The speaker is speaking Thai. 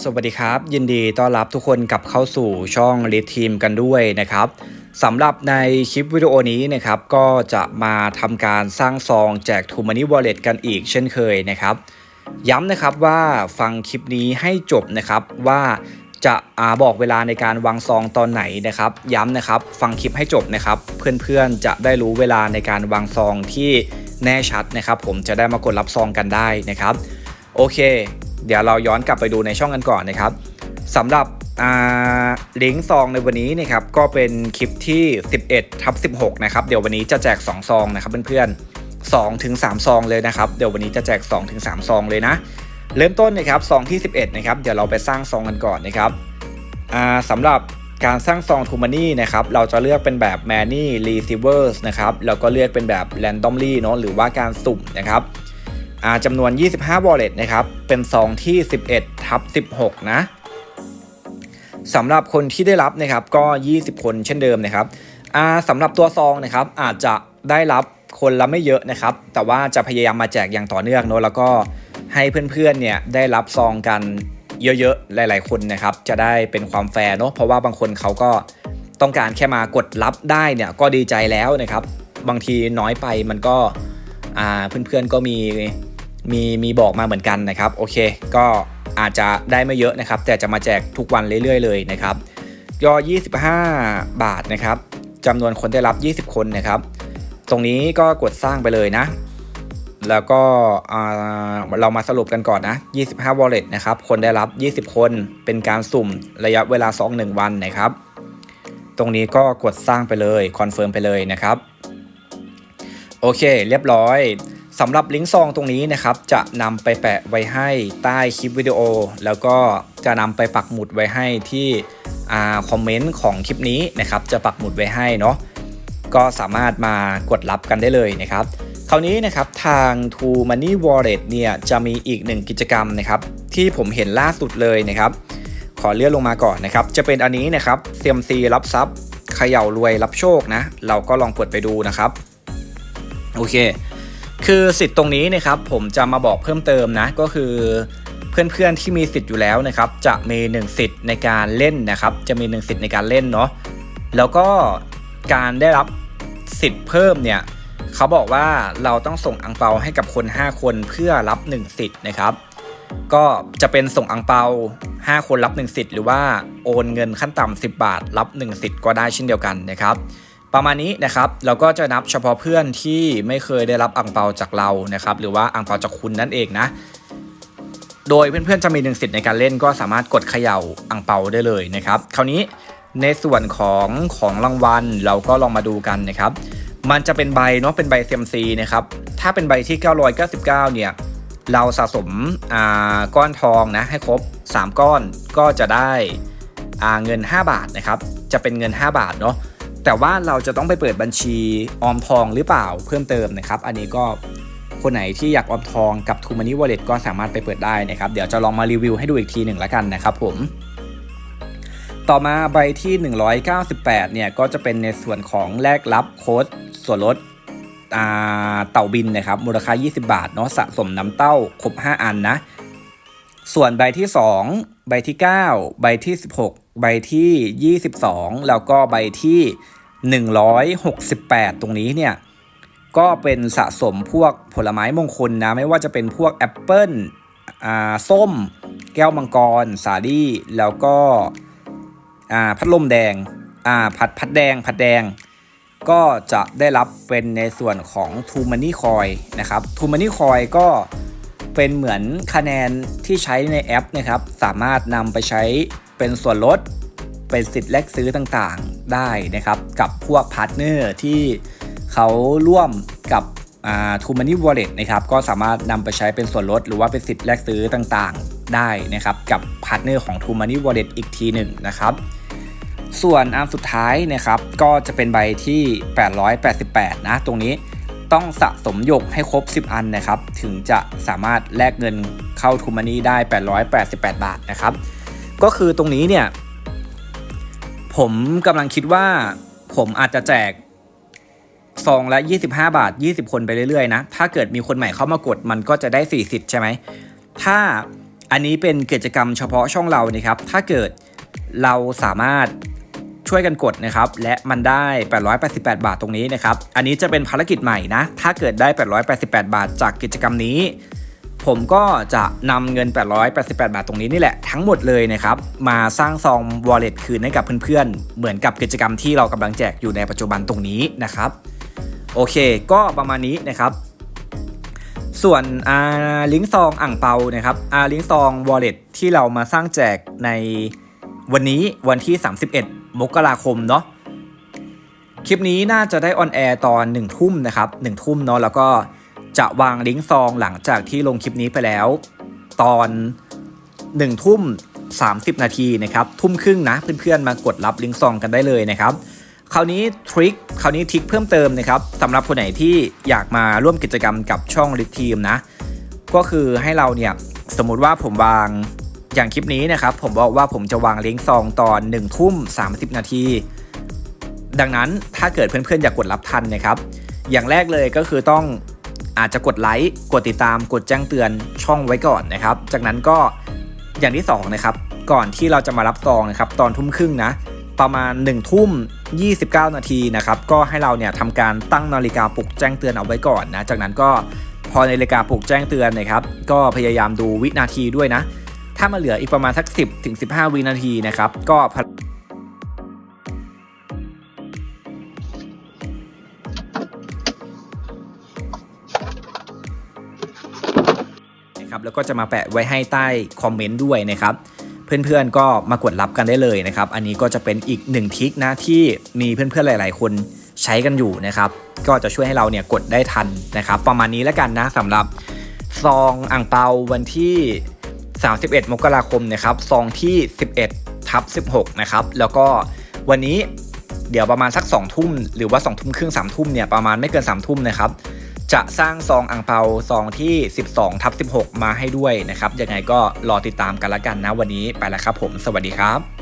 สวัสดีครับ ยินดีต้อนรับทุกคนกลับเข้าสู่ช่องลิทีมกันด้วยนะครับสำหรับในคลิปวิดีโอนี้นะครับก็จะมาทำการสร้างซองแจก t ูมานี่วอลเล็ตกันอีกเช่นเคยนะครับ ย้ำนะครับว่าฟังคลิปนี้ให้จบนะครับว่าจะอาบอกเวลาในการวางซองตอนไหนนะครับ ย้ำนะครับ ฟังคลิปให้จบนะครับ เพื่อนๆจะได้รู้เวลาในการวางซองที่แน่ชัดนะครับ ผมจะได้มากดรับซองกันได้นะครับ โอเค เดี๋ยวเราย้อนกลับไปดูในช่องกันก่อนนะครับสำหรับลิงก์ซองในวันนี้นะครับก็เป็นคลิปที่ 11ทับ16 นะครับ เดี๋ยววันนี้จะแจก 2 ซองนะครับเพื่อนๆ2ถึง3ซองเลยนะครับ เดี๋ยววันนี้จะแจก 2 ถึง 3 ซองเลยนะ เริ่มต้นนะครับซองที่ 11 นะครับ เดี๋ยวเราไปสร้างซองกันก่อนนะครับสำหรับการสร้างซองทูมานี่นะครับ เราจะเลือกเป็นแบบ m a n y Receivers นะครับ แล้วก็เลือกเป็นแบบ Randomly เนาะหรือว่าการสุ่มนะครับ จำนวน 25 wallet นะครับ เป็นซองที่ 11ทับ16 นะสำหรับคนที่ได้รับนะครับก็ 20 คนเช่นเดิมนะครับสำหรับตัวซองนะครับอาจจะได้รับคนละไม่เยอะนะครับ แต่ว่าจะพยายามมาแจกอย่างต่อเนื่องเนาะแล้วก็ให้เพื่อนๆเนี่ยได้รับซองกันเยอะๆ หลาย ๆ คนนะครับ จะได้เป็นความแฟร์เนาะเพราะว่าบางคนเขาก็ต้องการแค่มากดรับได้เนี่ยก็ดีใจแล้วนะครับ บางทีน้อยไปมันก็เพื่อนๆก็มี มีมีบอกมาเหมือนกันนะครับโอเค ก็อาจจะได้ไม่เยอะนะครับ แต่จะมาแจกทุกวันเรื่อยๆเลยนะครับยอ25 บาทนะครับจำนวนคนได้รับ 20 คนนะครับ ตรงนี้ก็กดสร้างไปเลยนะ แล้วก็เรามาสรุปกันก่อนนะ 25 wallet นะครับ คนได้รับ 20 คน เป็นการสุ่มระยะเวลา 2 1 วันนะครับ ตรงนี้ก็กดสร้างไปเลย คอนเฟิร์มไปเลยนะครับ โอเค เรียบร้อย สำหรับลิงก์ซองตรงนี้นะครับจะนำไปแปะไว้ให้ใต้คลิปวิดีโอ แล้วก็จะนำไปปักหมุดไว้ให้ที่คอมเมนต์ของคลิปนี้นะครับจะปักหมุดไว้ให้เนาะก็สามารถมากดรับกันได้เลยนะครับคราวนี้นะครับทาง t o Money Wallet เนี่ยจะมีอีกหนึ่งกิจกรรมนะครับที่ผมเห็นล่าสุดเลยนะครับ ขอเลื่อนลงมาก่อนนะครับ จะเป็นอันนี้นะครับ CMC รับทรัพย์เขย่ารวยรับโชคนะ เราก็ลองกดไปดูนะครับ โอเค คือสิทธิ์ตรงนี้นะครับผมจะมาบอกเพิ่มเติมนะก็คือเพื่อนๆที่มีสิทธิ์อยู่แล้วนะครับจะมี 1 สิทธิ์ในการเล่นนะครับ จะมี 1 สิทธิ์ในการเล่นเนาะแล้วก็การได้รับสิทธิ์เพิ่มเนี่ยเขาบอกว่าเราต้องส่งอังเปาให้กับคน 5 คนเพื่อรับ 1 สิทธิ์นะครับ ก็จะเป็นส่งอังเปา 5 คนรับ 1 สิทธิ์หรือว่าโอนเงินขั้นต่ำ10 บาท รับ 1 สิทธิ์ก็ได้เช่นเดียวกันนะครับ ประมาณนี้นะครับเราก็จะนับเฉพาะเพื่อนที่ไม่เคยได้รับอ่งเปาจากเรานะครับ หรือว่าอ่งเปาจากคุณนั่นเองนะ โดยเพื่อนๆจะมีหนึ่งสิทธิ์ในการเล่นก็สามารถกดเขย่าอ่งเปาได้เลยนะครับ คราวนี้ในส่วนของของรางวัลเราก็ลองมาดูกันนะครับ มันจะเป็นใบเนาะเป็นใบเซมซีนะครับ ถ้าเป็นใบที่ 999 เนี่ย เราสะสมก้อนทองนะให้ครบ 3 ก้อนก็จะได้เงิน 5 บาทนะครับ จะเป็นเงิน 5 บาทเนาะ แต่ว่าเราจะต้องไปเปิดบัญชีออมทองหรือเปล่าเพิ่มเติมนะครับ อันนี้ก็คนไหนที่อยากออมทองกับ t ูมานี่วอลเล็ตก็สามารถไปเปิดได้นะครับ เดี๋ยวจะลองมารีวิวให้ดูอีกทีหนึ่งล้วกันนะครับผม ต่อมาใบที่ 198 เนี่ยก็จะเป็นในส่วนของแลกรับโค้ดส่วนลดเต่าบินนะครับมูลค่า 20 บาทเนาะสะสมน้ำเต้าครบ 5 อันนะ ส่วนใบที่ 2 ใบที่ 9 ใบที่ 16 ใบที่ 22 แล้วก็ใบที่ 168 ตรงนี้เนี่ยก็เป็นสะสมพวกผลไม้มงคลนะ ไม่ว่าจะเป็นพวกแอปเปิ้ลส้ม แก้วมังกร สาลี่ แล้วก็พัดลมแดงผัดพัดแดง ผัดแดง ก็จะได้รับเป็นในส่วนของ t ูมันนี่คอยนะครับ t ูมันนี่คอยก็ เป็นเหมือนคะแนนที่ใช้ในแอปนะครับ สามารถนำไปใช้เป็นส่วนลด เป็นสิทธิ์แลกซื้อต่างๆได้นะครับ กับพวกพาร์ทเนอร์ที่เขาร่วมกับทูมานี่วอลเล็ตนะครับก็สามารถนำไปใช้เป็นส่วนลด หรือว่าเป็นสิทธิ์แลกซื้อต่างๆได้นะครับ กับพาร์ทเนอร์ของ t ูมานี่วอลเล็ตอีกทีหนึ่งนะครับส่วนอันสุดท้ายนะครับก็จะเป็นใบที่ 888 นะ ตรงนี้ ต้องสะสมหยกให้ครบ 10 อันนะครับ ถึงจะสามารถแลกเงินเข้าทูมานี่ได้ 888 บาทนะครับ ก็คือตรงนี้เนี่ย ผมกำลังคิดว่าผมอาจจะแจกซองละ 25 บาท 20 คนไปเรื่อยๆนะ ถ้าเกิดมีคนใหม่เข้ามากดมันก็จะได้ 40 ใช่ไหม ถ้าอันนี้เป็นกิจกรรมเฉพาะช่องเรานะครับ ถ้าเกิดเราสามารถ ช่วยกันกดนะครับ และมันได้ 888 บาทตรงนี้นะครับ อันนี้จะเป็นภารกิจใหม่นะ ถ้าเกิดได้ 888 บาทจากกิจกรรมนี้ ผมก็จะนำเงิน 888 บาทตรงนี้นี่แหละทั้งหมดเลยนะครับ มาสร้างซอง wallet คืนให้กับเพื่อนๆ เหมือนกับกิจกรรมที่เรากำลังแจกอยู่ในปัจจุบันตรงนี้นะครับ โอเค ก็ประมาณนี้นะครับส่วนอาลิงก์ซองอ่างเปานะครับอาลิงก์ซอง wallet ที่เรามาสร้างแจกในวันนี้วันที่ 31 มกราคมเนาะคลิปนี้น่าจะได้ออนแอร์ตอน1ทุ่มนะครับ1ทุ่มเนาะแล้วก็จะวางลิงก์ซองหลังจากที่ลงคลิปนี้ไปแล้ว ตอน1ทุ่ม30 นาทีนะครับทุ่มครึ่งนะเพื่อนๆมากดรับลิงก์ซองกันได้เลยนะครับคราวนี้ทริคคราวนี้ทริคเพิ่มเติมนะครับสำหรับคนไหนที่อยากมาร่วมกิจกรรมกับช่องลิททีมนะ ก็คือให้เราเนี่ยสมมุติว่าผมวาง อย่างคลิปนี้นะครับผมบอกว่าผมจะวางลิงก์ซองตอน1ทุ่ม30 นาที ดังนั้นถ้าเกิดเพื่อนๆอยากกดรับทันนะครับ อย่างแรกเลยก็คือต้องอาจจะกดไลค์กดติดตามกดแจ้งเตือนช่องไว้ก่อนนะครับ จากนั้นก็อย่างที่สองนะครับก่อนที่เราจะมารับซองนะครับตอนทุ่มครึ่งนะประมาณ 1 ทุ่ม 29 นาทีนะครับก็ให้เราเนี่ยทำการตั้งนาฬิกาปลุกแจ้งเตือนเอาไว้ก่อนนะจากนั้นก็พอนาฬิกาปลุกแจ้งเตือนนะครับ ก็พยายามดูวินาทีด้วยนะ ถ้ามาเหลืออีกประมาณสัก 10ถึง15 วินาทีนะครับ ก็นะครับแล้วก็จะมาแปะไว้ให้ใต้คอมเมนต์ด้วยนะครับ เพื่อนๆก็มากดรับกันได้เลยนะครับ อันนี้ก็จะเป็นอีกหนึ่งทริคนะที่มีเพื่อนๆหลาย ๆ คนใช้กันอยู่นะครับ ก็จะช่วยให้เราเนี่ยกดได้ทันนะครับ ประมาณนี้แล้วกันนะสำหรับซองอ่างเปาวันที่ 31 มกราคมนะครับซองที่ 11ทับ16 นะครับ แล้วก็วันนี้เดี๋ยวประมาณสัก 2 ทุ่ม หรือว่า 2 ทุ่มครึ่ง 3 ทุ่มเนี่ยประมาณไม่เกิน 3 ทุ่มนะครับ จะสร้างซองอ่างเปาซองที่ 12ทับ16 มาให้ด้วยนะครับ ยังไงก็รอติดตามกันละกันนะวันนี้ไปแล้วครับผม สวัสดีครับ